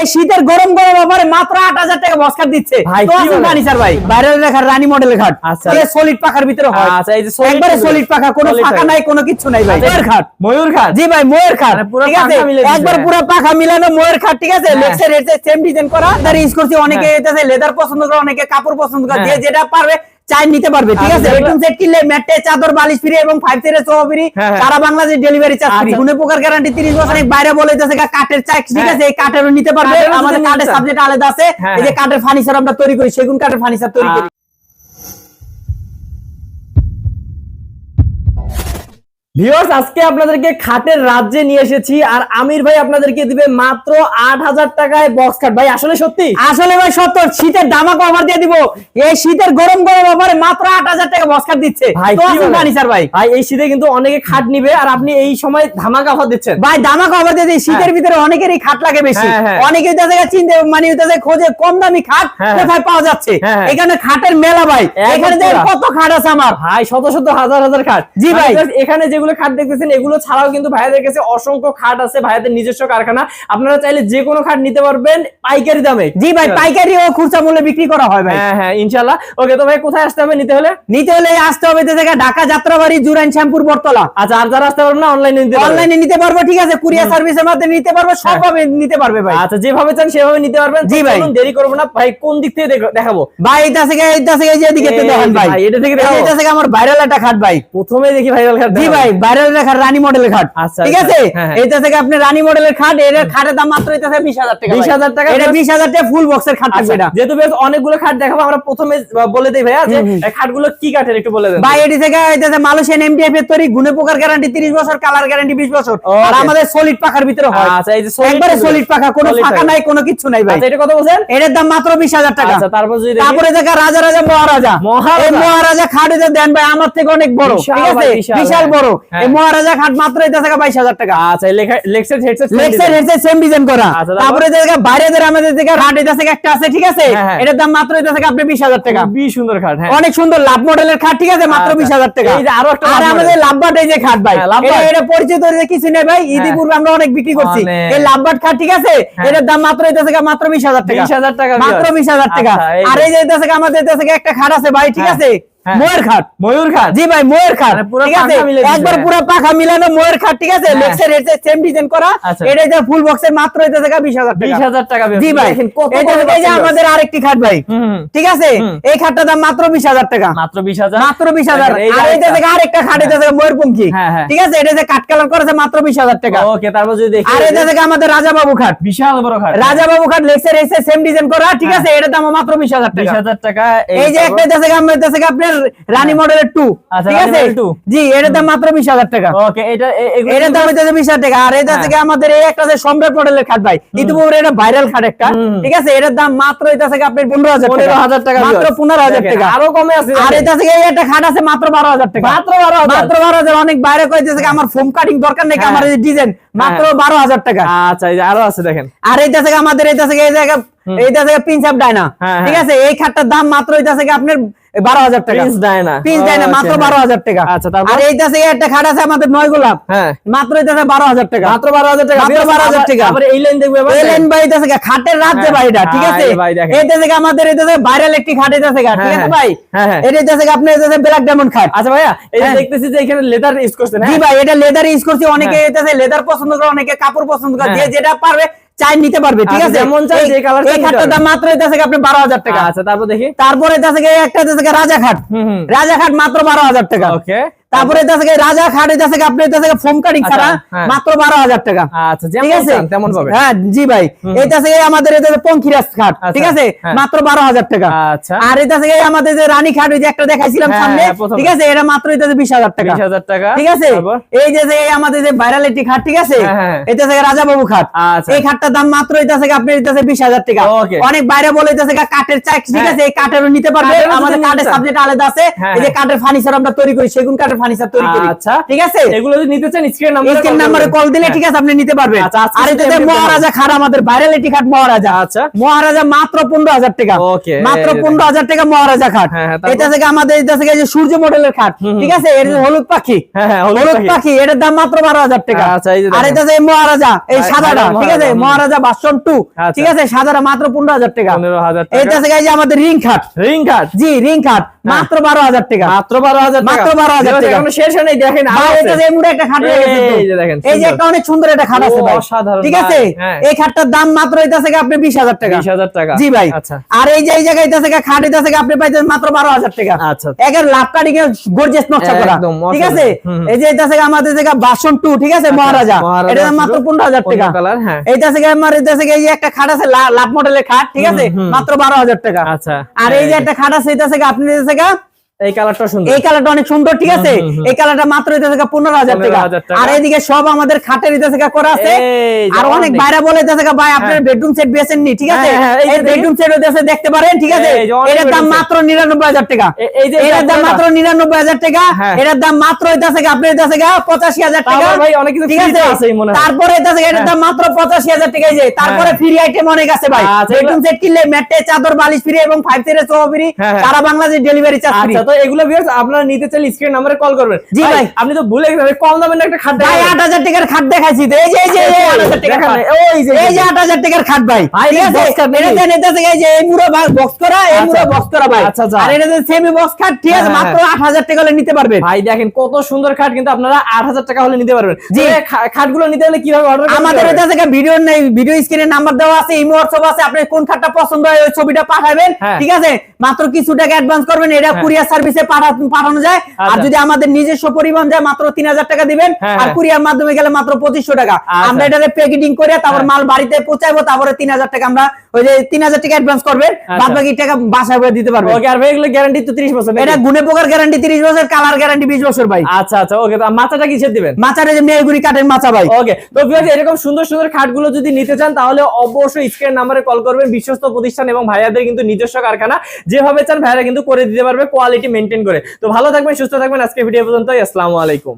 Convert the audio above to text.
এই শীতের গরম গরম অফারে মাত্র আট হাজার টাকা বস্কার দিচ্ছে। ফার্নিচার ভাই? বাইরের লেখার রানী মডেলের খাট আচ্ছা। সলিড পাখার ভিতরে হয়। আচ্ছা, এই যে একবারে সলিড পাখা কোনো পাখা। নাই কোনো কিছু নাই ভাই। ময়ের খাট ময়ূর খাট জি ভাই ময়ের খাট মানে ঠিক আছে। একবার পুরো পাখা মিলানো ময়ূর খাট ঠিক আছে? হ্যাঁ। লেক্সের সেম ডিজাইন করা। তার ইউজ করছি অনেকে লেদার পছন্দ করে অনেকে কাপড় পছন্দ করে। হ্যাঁ। যে যেটা পারবে চাই নিতে পারবে ঠিক আচ্ছা, আছে বেডরুম সেট কিনলে ম্যাটে চাদর বালিশ ফ্রি এবং ফাইভ সিটের সোফা ফ্রি। হ্যাঁ, হ্যাঁ। সারা বাংলাদেশ ডেলিভারি চার্জ ফ্রি আচ্ছা। কোনো প্রকার গ্যারান্টি 30 বছর বাইরে বলে যাচ্ছে কাঠের চাই ঠিক হ্যাঁ। আছে? এই কাঠেরও নিতে পারবে। আমাদের কাঠের সাবজেক্ট আলাদা আছে। এই যে। কাঠের ফার্নিচার আমরা তৈরি করি সেগুন কাঠের ফার্নিচার তৈরি করি। ভিউয়ার্স আজকে আপনাদেরকে খাটের রাজ্যে নিয়ে এসেছি আর আমির ভাই আপনাদেরকে দিবে মাত্র আট হাজার টাকায় বক্স খাট ভাই আসলে সত্যি? আসলে ভাই সত্য। শীতের দামাক অফার দিয়ে দিব। এই শীতের গরম গরম অফারে মাত্র আট হাজার টাকা বস্কার দিচ্ছে। ভাই ভাই। ভাই এই শীতে কিন্তু অনেকে খাট নিবে আর আপনি এই সময় ধামাকা অফার দিচ্ছেন। ভাই দামাক অফার দিয়ে শীতের ভিতরে অনেকেরই খাট লাগে বেশি। হ্যাঁ, হ্যাঁ। অনেকে থেকে চিনতে মানে ওইটা খোঁজে কম দামি খাট হ্যাঁ, হ্যাঁ। কোথায় পাওয়া যাচ্ছে? হ্যাঁ, হ্যাঁ। এখানে খাটের মেলা ভাই। এখানে কত খাট আছে আমার। ভাই শত শত হাজার হাজার খাট। জি ভাই। মানে এখানে যেগুলো খাট দেখতেছেন এগুলো ছাড়াও কিন্তু ভাইয়াদের কাছে অসংখ্য খাট আছে ভাইয়াদের নিজস্ব কারখানা। আপনারা চাইলে যে কোনো খাট নিতে পারবেন পাইকারি দামে। জি ভাই পাইকারি ও খুচরা মূল্যে বিক্রি করা হয় ভাই। হ্যাঁ হ্যাঁ ইনশাল্লাহ ওকে তো ভাই কোথায় আসতে হবে নিতে হলে? নিতে হলে আসতে হবে থেকে ঢাকা যাত্রাবাড়ি জুরাইন শ্যামপুর বটতলা। আচ্ছা আর যারা আসতে পারবেন না অনলাইনে নিতে পারবেন অনলাইনে নিতে পারব ঠিক আছে। কুরিয়ার সার্ভিসের মাধ্যমে নিতে পারব সব ভাবে নিতে পারবে ভাই। আচ্ছা যেভাবে চান সেভাবে নিতে পারবেন। জি ভাই। দেরি করব না। ভাই কোন দিক থেকে দেখাবো? ভাই এটা থেকে এটা থেকে এই যে এদিকে দেখেন ভাই। এটা থেকে এটা থেকে আমার ভাইরাল একটা খাট ভাই। প্রথমে দেখি ভাইরাল খাট জি ভাই ভাইরাল লেখার রানী মডেলের খাট। আচ্ছা, ঠিক আচ্ছা। আছে? হ্যাঁ, হ্যাঁ। এটা থেকে আপনি রানী মডেলের খাট এর খাটের দাম মাত্র এটা থেকে বিশ হাজার টাকা 20,000 টাকা এটা plus- বিশ হাজার টাকা ফুল বক্সের খাট থাকবে আচ্ছা, এটা। যেহেতু বেশ অনেকগুলো খাট দেখাবো আমরা প্রথমে বলে দিই ভাইয়া যে খাটগুলো কি কাঠের একটু বলে দেন। ভাই এটি থেকে এটা থেকে মালয়েশিয়ান এমডিএফ এর তৈরি গুণে পোকার গ্যারান্টি 30 বছর কালার গ্যারান্টি 20 বছর। আর আমাদের সলিড পাখার ভিতরে হয়। আচ্ছা এই যে একবারে সলিড পাখা কোনো ফাঁকা নাই কোনো কিছু নাই ভাই। এটা কত বলছেন? এটার দাম মাত্র বিশ হাজার টাকা। আচ্ছা তারপর যদি তারপরে দেখা রাজা রাজা মহারাজা। মহারাজা। খাট এটা দেন ভাই আমার থেকে অনেক বড়। বিশাল ঠিক আছে? বিশাল। বড়। এই মহারাজা খাট মাত্র এটা থেকে বাইশ হাজার টাকা। আচ্ছা লেখা headset Lexar headset same design করা। আচ্ছা, তারপরে? যে জায়গা বাইরেদের আমাদের থেকে রাট এটা থেকে একটা আছে ঠিক আছে? হ্যাঁ, হ্যাঁ। এটার দাম মাত্র এটা থেকে আপনি বিশ হাজার টাকা। খুবই সুন্দর খাট হ্যাঁ। অনেক সুন্দর লাভ মডেলের খাট ঠিক আছে? মাত্র আচ্ছা। বিশ হাজার টাকা। এই যে আরও একটা আর আমাদের। লাভবাট এই যে খাট ভাই। হ্যাঁ। এটা- পরিচিত কিছু নেই ভাই। ইতিপূর্বে আমরা অনেক বিক্রি করছি। এই লাভবাট খাট ঠিক আছে? হ্যাঁ। এটার দাম মাত্র এটা থেকে মাত্র বিশ হাজার টাকা। 20,000 টাকা মাত্র বিশ হাজার টাকা। আর এই যে এটা থেকে আমাদের এটা থেকে একটা খাট আছে ভাই ঠিক হ্যাঁ, আছে? হ্যাঁ। ময়ের খাট ময়ূর খাট জি ভাই ময়ের খাট ঠিক আছে? পাখা মিলে দিছে। একবার পুরো পাখা মিলানো ময়ের খাট ঠিক আছে। লেক্সের হেডসেট সেম ডিজাইন করা। আচ্ছা। এটা যে ফুল বক্সের মাত্র এটা থেকে বিশ টাকা। হাজার টাকা জি ভাই দেখেন কত এটা কত থেকে এই যে আমাদের আরেকটি খাট ভাই। হুম, হুম। ঠিক আছে? এই খাটটার দাম মাত্র বিশ হাজার টাকা। মাত্র বিশ হাজার? মাত্র বিশ হাজার। এই যে আরেকটা। খাট এটা থেকে ময়ূরপঙ্খী। ঠিক আছে? এটা যে কাট কালার করেছে মাত্র বিশ হাজার টাকা। ওকে তারপর যদি দেখি আর এটা থেকে আমাদের রাজা বাবু খাট বিশাল বড় খাট রাজা বাবু খাট লেক্সের এসে সেম ডিজাইন করা। ঠিক হ্যাঁ। আছে? এটার দাম মাত্র বিশ হাজার টাকা। এই যে একটা এটা আপনার রানী মডেলের টু আচ্ছা, ঠিক আছে? জি এটার দাম মাত্র বিশ হাজার টাকা। ওকে এটা এটার দাম হইতেছে বিশ হাজার টাকা। আর এটা হ্যাঁ। থেকে আমাদের এই একটা সম্রাট মডেলের খাট ভাই ইতিপূর্বে এটা ভাইরাল খাট একটা ঠিক আছে? এটার দাম মাত্র এটা থেকে আপনার পনেরো হাজার পনেরো হাজার টাকা মাত্র পনেরো হাজার টাকা। আরও কমে আছে আর এটা থেকে এই একটা খাট আছে মাত্র বারো হাজার টাকা। মাত্র বারো মাত্র বারো হাজার অনেক বাইরে কইতেছে কি আমার ফোম কাটিং দরকার নেই হ্যাঁ। আমার ডিজাইন মাত্র বারো হাজার টাকা। আচ্ছা এই যে আরও আছে দেখেন। আর এইটা থেকে আমাদের এইটা থেকে এই জায়গা এইটা থেকে ডায়না হ্যাঁ, ঠিক হ্যাঁ। আছে? এই খাটটার দাম মাত্র এইটা থেকে আপনার বারো হাজার টাকা। প্রিন্স ডায়না পিস ডায়না মাত্র বারো হাজার টাকা। আচ্ছা, আর এইটা থেকে একটা খাট আছে আমাদের নয় গোলাপ হ্যাঁ। মাত্র এটা বারো হাজার টাকা। মাত্র বারো হাজার টাকা মাত্র viewers, 12,000 টাকা। এই লাইন দেখবে এবার এলেন ভাই এটা থেকে খাটের রাজ্য হ্যাঁ, ভাই এটা ঠিক আছে? এই ভাই দেখেন। এইটা থেকে আমাদের এটা থেকে ভাইরাল একটি খাট এটা থেকে ঠিক আছে ভাই। এটা থেকে আপনি এটা থেকে ব্ল্যাক ডায়মন্ড খাট। আচ্ছা ভাইয়া যে হ্যাঁ। দেখতেছি যে এখানে লেদার ইউজ করছেন জি ভাই এটা লেদার ইউজ করছি অনেকে। লেদার পছন্দ করে অনেকে কাপড় পছন্দ করে যে। যেটা পারবে চাই নিতে পারবে ঠিক আচ্ছা, আছে? যেমন চাই যে কালার এই খাটটার দাম মাত্র থেকে আপনি বারো হাজার টাকা। আচ্ছা তারপর দেখি। তারপরে থেকে একটা থেকে রাজা খাট রাজা খাট মাত্র বারো হাজার টাকা। ওকে তারপরে রাজা খাট এটা থেকে আপনি এটা থেকে ফোম কাটিং আচ্ছা, ছাড়া হ্যাঁ। মাত্র বারো হাজার টাকা। আচ্ছা ঠিক আছে? তেমন পাবে হ্যাঁ জি ভাই। এটা থেকে আমাদের এটা পঙ্খিরাজ খাট আচ্ছা, ঠিক আছে? হ্যাঁ। মাত্র বারো হাজার টাকা। আচ্ছা। আর এটা থেকে আমাদের যে রানী খাট ওই যে একটা দেখাইছিলাম হ্যাঁ, সামনে হ্যাঁ, ঠিক আছে? এটা মাত্র এটা বিশ হাজার টাকা। বিশ হাজার টাকা। ঠিক আছে? এই যে আমাদের যে ভাইরালিটি খাট ঠিক আছে? হ্যাঁ, হ্যাঁ। এটা থেকে রাজা বাবু খাট। আচ্ছা। এই খাটটার দাম মাত্র এটা থেকে আপনি এটা বিশ হাজার টাকা। অনেক বাইরে বলে এটা থেকে কাঠের চাই ঠিক হ্যাঁ। আছে? এই কাঠেরও নিতে পারবে। আমাদের কাঠের সাবজেক্ট আলাদা আছে। হ্যাঁ, এই যে হ্যাঁ। কাঠের ফার্নিচার আমরা তৈরি করি সেগুন কাঠের সিস্টেমের ফার্নিচার তৈরি করি। আচ্ছা। ঠিক আছে? এগুলো যদি নিতে চান স্ক্রিন নাম্বার স্ক্রিন নাম্বারে কল দিলে ঠিক আছে আপনি নিতে পারবেন। আচ্ছা, আর এটাতে মহারাজা খাট আমাদের ভাইরালিটি খাট মহারাজা। আচ্ছা। মহারাজা মাত্র হাজার টাকা। মাত্র হাজার টাকা মহারাজা খাট। হ্যাঁ, হ্যাঁ, তারপর? এটা থেকে আমাদের এটা থেকে যে সূর্য মডেলের খাট। ঠিক আছে? হলুদ পাখি। হ্যাঁ, হলুদ পাখি। এটার দাম মাত্র বারো হাজার টাকা। আচ্ছা, আর এটা যে মহারাজা এই সাদাটা ঠিক আছে? মহারাজা, বাসন টু। ঠিক আছে? সাদাটা মাত্র পনেরো হাজার টাকা। পনেরো হাজার এটা থেকে যে আমাদের রিং খাট। রিং কার্ড জি রিং খাট। মাত্র বারো হাজার টাকা। মাত্র বারো হাজার মাত্র 12,000 টাকা। এখনও শেষ দেখেন আরও এটা যে মুড়ে একটা খাট রয়ে এই যে দেখেন, এই যে একটা অনেক সুন্দর একটা খাট আছে ভাই। অসাধারণ ঠিক আছে? হ্যাঁ। এই খাটটার দাম মাত্র হইতাছে কি আপনি টাকা। বিশ হাজার টাকা। জি ভাই। আচ্ছা। আর এই যে এই জায়গায় হইতাছে কি খাট হইতাছে কি আপনি পাইতেন মাত্র বারো হাজার টাকা। আচ্ছা। একের লাভ কাটিং এর গর্জিয়াস নকশা করা। ঠিক আছে? হুম, হুম। এই যে এটা থেকে আমাদের জায়গা বাসন টু ঠিক আছে মহারাজা? মহারাজা এটা মাত্র শুধু পনেরো হাজার টাকা। কালার হ্যাঁ। আমার এই যে একটা খাট আছে লাভ মডেলের খাট ঠিক আছে। মাত্র বারো হাজার টাকা। আচ্ছা। আর এই যে একটা খাট আছে এটা থেকে আপনি এই কালারটা সুন্দর। এই কালারটা অনেক সুন্দর ঠিক আছে? হুম, হুম, হুম। এই কালারটা মাত্র এটা থেকে পনেরো হাজার টাকা। 15,000 টাকা। আর এইদিকে সব আমাদের খাটের এটা করা আছে। আর অনেক অনেক। বাইরে বলে এটা ভাই আপনার বেডরুম সেট বেছেন নি ঠিক আছে? হ্যাঁ, হ্যাঁ, এই বেডরুম সেট দেশে দেখতে পারেন ঠিক আছে? এই যে অনেক এটার দাম মাত্র নিরানব্বই হাজার টাকা। এই যে এটার দাম মাত্র নিরানব্বই হাজার টাকা। হ্যাঁ। এটার দাম মাত্র এটা থেকে আপনি এটা থেকে পঁচাশি হাজার টাকা। ভাই অনেক কিছু ঠিক আছে? হয়। তারপরে এটা এটার দাম মাত্র পঁচাশি হাজার টাকা এই যে। তারপরে হ্যাঁ। ফ্রি আইটেম অনেক আছে ভাই। আচ্ছা, বেডরুম সেট কিনলে ম্যাটে চাদর বালিশ ফ্রি এবং সোফা ফ্রি হ্যাঁ, হ্যাঁ। সারা বাংলাদেশ ডেলিভারি চার্জ ফ্রি আচ্ছা তো এগুলো ভিউয়ার্স আপনারা নিতে চাইলে স্ক্রিন নাম্বারে কল করবেন জি ভাই। আপনি তো ভুলে গেছেন কম দামের একটা খাট ভাই দেখাবেন। আট হাজার টাকার খাট দেখাইছি তো এই যে এই যে এই যে আট হাজার টাকার খাট। ওই যে এই যে আট হাজার টাকার খাট ভাই ঠিক আছে নাকি? থেকে এই যে এই মুড়ো বক্স করা এই আচ্ছা। মুড়ো বক্স করা ভাই আচ্ছা, আচ্ছা। আর এটাতে সেমি বক্স খাট ঠিক আছে হ্যাঁ, মাত্র আট হাজার টাকা হলে নিতে পারবেন ভাই দেখেন কত সুন্দর খাট কিন্তু আপনারা আট হাজার টাকা হলে নিতে পারবেন জি। খাটগুলো নিতে হলে কীভাবে অর্ডার আমাদের এটা থেকে ভিডিও নেই ভিডিও স্ক্রিনে নাম্বার দেওয়া আছে ইমো হোয়াটসঅ্যাপ আছে আপনি কোন খাটটা পছন্দ হয় ওই ছবিটা পাঠাবেন হ্যাঁ। ঠিক আছে মাত্র কিছু টাকা অ্যাডভান্স করবেন এটা হ্যাঁ। কুরিয়ার সার্ভিসে পাঠানো যায় আর আচ্ছা। যদি আমাদের নিজস্ব পরিবহন যায় মাত্র তিন হাজার টাকা দিবেন হ্যাঁ, আর হ্যাঁ। কুরিয়ার মাধ্যমে গেলে মাত্র পঁচিশশো টাকা আচ্ছা। আমরা এটাতে প্যাকেটিং করে তারপর হ্যাঁ। মাল বাড়িতে পৌঁছাবো তারপরে তিন হাজার টাকা আমরা ওই যে তিন হাজার টাকা অ্যাডভান্স করবেন আচ্ছা। বাদ বাকি টাকা বাসায় বয়ে দিতে পারবেন ওকে আর ভাই এগুলো গ্যারান্টি তো 30 বছর এটা গুণে পোকার গ্যারান্টি তিরিশ বছর কালার গ্যারান্টি বিশ বছর ভাই আচ্ছা আচ্ছা ওকে তো মাথাটা কিসের দিবেন মাচারে যে মেয়েগুড়ি কাঠের মাচা ভাই ওকে তো এরকম সুন্দর সুন্দর খাটগুলো যদি নিতে চান তাহলে অবশ্যই স্ক্রিন নাম্বারে কল করবেন বিশ্বস্ত প্রতিষ্ঠান এবং ভাইয়াদের কিন্তু নিজস্ব কারখানা যেভাবে চান ভাইয়ারা কিন্তু করে দিতে পারবে মেনটেন করে। তো ভালো থাকবেন সুস্থ থাকবেন। আজকে ভিডিও পর্যন্ত আসসালামু আলাইকুম।